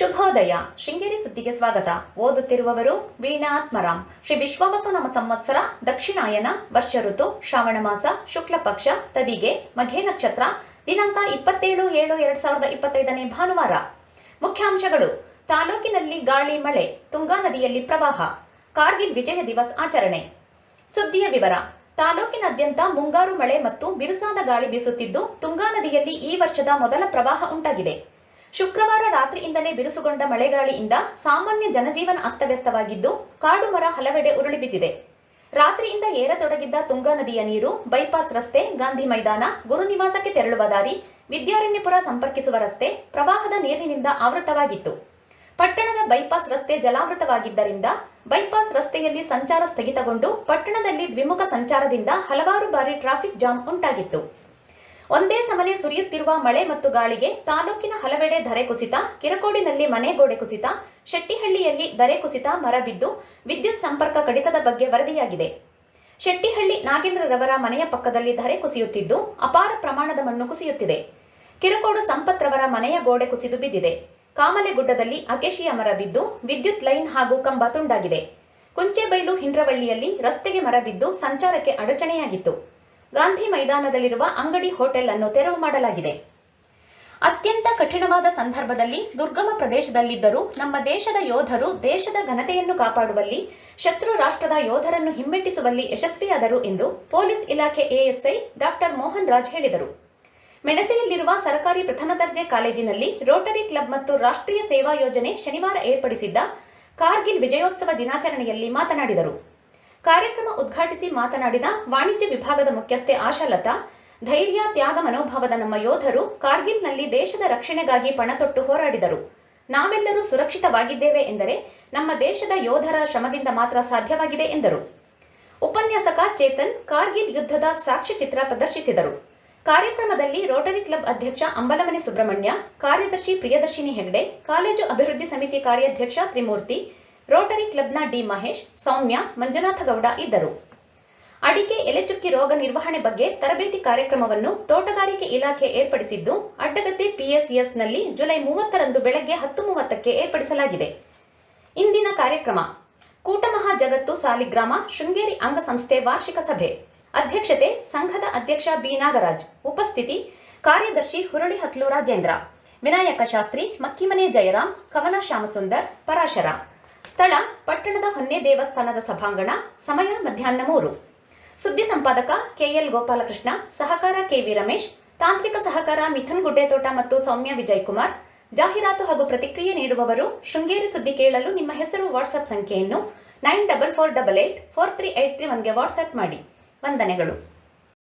ಶುಭೋದಯ. ಶೃಂಗೇರಿ ಸುದ್ದಿಗೆ ಸ್ವಾಗತ. ಓದುತ್ತಿರುವವರು ವೀಣಾತ್ಮರಾಮ್ ಶ್ರೀ ವಿಶ್ವವಸು ನಮ್ಮ ಸಂವತ್ಸರ ದಕ್ಷಿಣಾಯನ ವರ್ಷ ಋತು, ಶ್ರಾವಣ ಮಾಸ, ಶುಕ್ಲ ಪಕ್ಷ, ತದಿಗೆ, ಮಘೆ ನಕ್ಷತ್ರ, ದಿನಾಂಕ ಇಪ್ಪತ್ತೇಳು ಏಳು ಎರಡ್ ಸಾವಿರದ ಇಪ್ಪತ್ತೈದನೇ ಭಾನುವಾರ. ಮುಖ್ಯಾಂಶಗಳು. ತಾಲೂಕಿನಲ್ಲಿ ಗಾಳಿ, ಮಳೆ, ತುಂಗಾ ನದಿಯಲ್ಲಿ ಪ್ರವಾಹ. ಕಾರ್ಗಿಲ್ ವಿಜಯ ದಿವಸ್ ಆಚರಣೆ. ಸುದ್ದಿಯ ವಿವರ. ತಾಲೂಕಿನಾದ್ಯಂತ ಮುಂಗಾರು ಮಳೆ ಮತ್ತು ಬಿರುಸಾದ ಗಾಳಿ ಬೀಸುತ್ತಿದ್ದು, ತುಂಗಾ ನದಿಯಲ್ಲಿ ಈ ವರ್ಷದ ಮೊದಲ ಪ್ರವಾಹ ಉಂಟಾಗಿದೆ. ಶುಕ್ರವಾರ ರಾತ್ರಿಯಿಂದಲೇ ಬಿರುಸುಗೊಂಡ ಮಳೆಗಾಳಿಯಿಂದ ಸಾಮಾನ್ಯ ಜನಜೀವನ ಅಸ್ತವ್ಯಸ್ತವಾಗಿದ್ದು, ಕಾಡು ಮರ ಹಲವೆಡೆ ಉರುಳಿ ಬಿದ್ದಿದೆ. ರಾತ್ರಿಯಿಂದ ಏರತೊಡಗಿದ್ದ ತುಂಗಾ ನದಿಯ ನೀರು, ಬೈಪಾಸ್ ರಸ್ತೆ, ಗಾಂಧಿ ಮೈದಾನ ಗುರುನಿವಾಸಕ್ಕೆ ತೆರಳುವ ದಾರಿ, ವಿದ್ಯಾರಣ್ಯಪುರ ಸಂಪರ್ಕಿಸುವ ರಸ್ತೆ ಪ್ರವಾಹದ ನೀರಿನಿಂದ ಆವೃತವಾಗಿತ್ತು. ಪಟ್ಟಣದ ಬೈಪಾಸ್ ರಸ್ತೆ ಜಲಾವೃತವಾಗಿದ್ದರಿಂದ, ಬೈಪಾಸ್ ರಸ್ತೆಯಲ್ಲಿ ಸಂಚಾರ ಸ್ಥಗಿತಗೊಂಡು ಪಟ್ಟಣದಲ್ಲಿ ದ್ವಿಮುಖ ಸಂಚಾರದಿಂದ ಹಲವಾರು ಬಾರಿ ಟ್ರಾಫಿಕ್ ಜಾಮ್ ಉಂಟಾಗಿತ್ತು. ಒಂದೇ ಸಮನೆ ಸುರಿಯುತ್ತಿರುವ ಮಳೆ ಮತ್ತು ಗಾಳಿಗೆ ತಾಲೂಕಿನ ಹಲವೆಡೆ ಧರೆ ಕುಸಿತ, ಕಿರಕೋಡಿನಲ್ಲಿ ಮನೆ ಗೋಡೆ ಕುಸಿತ, ಶೆಟ್ಟಿಹಳ್ಳಿಯಲ್ಲಿ ಧರೆ ಕುಸಿತ, ಮರ ಬಿದ್ದು ವಿದ್ಯುತ್ ಸಂಪರ್ಕ ಕಡಿತದ ಬಗ್ಗೆ ವರದಿಯಾಗಿದೆ. ಶೆಟ್ಟಿಹಳ್ಳಿ ನಾಗೇಂದ್ರರವರ ಮನೆಯ ಪಕ್ಕದಲ್ಲಿ ಧರೆ ಕುಸಿಯುತ್ತಿದ್ದು, ಅಪಾರ ಪ್ರಮಾಣದ ಮಣ್ಣು ಕುಸಿಯುತ್ತಿದೆ. ಕಿರಕೋಡು ಸಂಪತ್ ರವರ ಮನೆಯ ಗೋಡೆ ಕುಸಿದು ಬಿದ್ದಿದೆ. ಕಾಮಲೆಗುಡ್ಡದಲ್ಲಿ ಅಕೇಶಿಯ ಮರ ಬಿದ್ದು ವಿದ್ಯುತ್ ಲೈನ್ ಹಾಗೂ ಕಂಬ ತುಂಡಾಗಿದೆ. ಕುಂಚೆಬೈಲು ಹಿಂಡ್ರವಳ್ಳಿಯಲ್ಲಿ ರಸ್ತೆಗೆ ಮರ ಬಿದ್ದು ಸಂಚಾರಕ್ಕೆ ಅಡಚಣೆಯಾಗಿತ್ತು. ಗಾಂಧಿ ಮೈದಾನದಲ್ಲಿರುವ ಅಂಗಡಿ ಹೋಟೆಲ್ ಅನ್ನು ತೆರವು ಮಾಡಲಾಗಿದೆ. ಅತ್ಯಂತ ಕಠಿಣವಾದ ಸಂದರ್ಭದಲ್ಲಿ ದುರ್ಗಮ ಪ್ರದೇಶದಲ್ಲಿದ್ದರೂ ನಮ್ಮ ದೇಶದ ಯೋಧರು ದೇಶದ ಘನತೆಯನ್ನು ಕಾಪಾಡುವಲ್ಲಿ, ಶತ್ರು ರಾಷ್ಟ್ರದ ಯೋಧರನ್ನು ಹಿಮ್ಮೆಟ್ಟಿಸುವಲ್ಲಿ ಯಶಸ್ವಿಯಾದರು ಎಂದು ಪೊಲೀಸ್ ಇಲಾಖೆ ಎಎಸ್ಐ ಡಾಕ್ಟರ್ ಮೋಹನ್ ರಾಜ್ ಹೇಳಿದರು. ಮೆಣಸೆಯಲ್ಲಿರುವ ಸರ್ಕಾರಿ ಪ್ರಥಮ ದರ್ಜೆ ಕಾಲೇಜಿನಲ್ಲಿ ರೋಟರಿ ಕ್ಲಬ್ ಮತ್ತು ರಾಷ್ಟ್ರೀಯ ಸೇವಾ ಯೋಜನೆ ಶನಿವಾರ ಏರ್ಪಡಿಸಿದ್ದ ಕಾರ್ಗಿಲ್ ವಿಜಯೋತ್ಸವ ದಿನಾಚರಣೆಯಲ್ಲಿ ಮಾತನಾಡಿದರು. ಕಾರ್ಯಕ್ರಮ ಉದ್ಘಾಟಿಸಿ ಮಾತನಾಡಿದ ವಾಣಿಜ್ಯ ವಿಭಾಗದ ಮುಖ್ಯಸ್ಥೆ ಆಶಾಲತಾ, ಧೈರ್ಯ, ತ್ಯಾಗ, ಮನೋಭಾವದ ನಮ್ಮ ಯೋಧರು ಕಾರ್ಗಿಲ್ನಲ್ಲಿ ದೇಶದ ರಕ್ಷಣೆಗಾಗಿ ಪಣತೊಟ್ಟು ಹೋರಾಡಿದರು. ನಾವೆಲ್ಲರೂ ಸುರಕ್ಷಿತವಾಗಿದ್ದೇವೆ ಎಂದರೆ ನಮ್ಮ ದೇಶದ ಯೋಧರ ಶ್ರಮದಿಂದ ಮಾತ್ರ ಸಾಧ್ಯವಾಗಿದೆ ಎಂದರು. ಉಪನ್ಯಾಸಕ ಚೇತನ್ ಕಾರ್ಗಿಲ್ ಯುದ್ಧದ ಸಾಕ್ಷ್ಯಚಿತ್ರ ಪ್ರದರ್ಶಿಸಿದರು. ಕಾರ್ಯಕ್ರಮದಲ್ಲಿ ರೋಟರಿ ಕ್ಲಬ್ ಅಧ್ಯಕ್ಷ ಅಂಬಲಮನೆ ಸುಬ್ರಹ್ಮಣ್ಯ, ಕಾರ್ಯದರ್ಶಿ ಪ್ರಿಯದರ್ಶಿನಿ ಹೆಗ್ಡೆ, ಕಾಲೇಜು ಅಭಿವೃದ್ಧಿ ಸಮಿತಿ ಕಾರ್ಯಾಧ್ಯಕ್ಷ ತ್ರಿಮೂರ್ತಿ ರೋಟರಿ ಕ್ಲಬ್ನ ಡಿ ಮಹೇಶ್, ಸೌಮ್ಯ ಮಂಜುನಾಥಗೌಡ ಇದ್ದರು. ಅಡಿಕೆ, ಎಲೆಚುಕ್ಕಿ ರೋಗ ನಿರ್ವಹಣೆ ಬಗ್ಗೆ ತರಬೇತಿ ಕಾರ್ಯಕ್ರಮವನ್ನು ತೋಟಗಾರಿಕೆ ಇಲಾಖೆ ಏರ್ಪಡಿಸಿದ್ದು, ಅಡ್ಡಗದ್ದೆ ಪಿಎಸ್ಎಸ್ನಲ್ಲಿ ಜುಲೈ ಮೂವತ್ತರಂದು ಬೆಳಗ್ಗೆ ಹತ್ತು ಮೂವತ್ತಕ್ಕೆ ಏರ್ಪಡಿಸಲಾಗಿದೆ. ಇಂದಿನ ಕಾರ್ಯಕ್ರಮ, ಕೂಟಮಹಾ ಜಗತ್ತು ಸಾಲಿಗ್ರಾಮ, ಶೃಂಗೇರಿ ಅಂಗಸಂಸ್ಥೆ ವಾರ್ಷಿಕ ಸಭೆ. ಅಧ್ಯಕ್ಷತೆ ಸಂಘದ ಅಧ್ಯಕ್ಷ ಬಿ. ನಾಗರಾಜ್. ಉಪಸ್ಥಿತಿ, ಕಾರ್ಯದರ್ಶಿ ಹುರುಳಿ ಹತ್ಲು ರಾಜೇಂದ್ರ, ವಿನಾಯಕ ಶಾಸ್ತ್ರಿ, ಮಕ್ಕಿಮನೆ ಜಯರಾಮ್, ಕವನ ಶ್ಯಾಮಸುಂದರ್, ಪರಾಶರ. ಸ್ಥಳ ಪಟ್ಟಣದ ಹೊನ್ನೆ ದೇವಸ್ಥಾನದ ಸಭಾಂಗಣ, ಸಮಯ ಮಧ್ಯಾಹ್ನ ಮೂರು. ಸುದ್ದಿ ಸಂಪಾದಕ ಕೆಎಲ್ ಗೋಪಾಲಕೃಷ್ಣ, ಸಹಕಾರ ಕೆವಿ ರಮೇಶ್, ತಾಂತ್ರಿಕ ಸಹಕಾರ ಮಿಥುನ್ ಗುಡ್ಡೆತೋಟ ಮತ್ತು ಸೌಮ್ಯ ವಿಜಯ್ ಕುಮಾರ್ ಜಾಹೀರಾತು ಹಾಗೂ ಪ್ರತಿಕ್ರಿಯೆ ನೀಡುವವರು ಶೃಂಗೇರಿ ಸುದ್ದಿ ಕೇಳಲು ನಿಮ್ಮ ಹೆಸರು, ವಾಟ್ಸ್ಆಪ್ ಸಂಖ್ಯೆಯನ್ನು nine double four double eight four three eight three ಒನ್ಗೆ WhatsApp ಮಾಡಿ. ವಂದನೆಗಳು.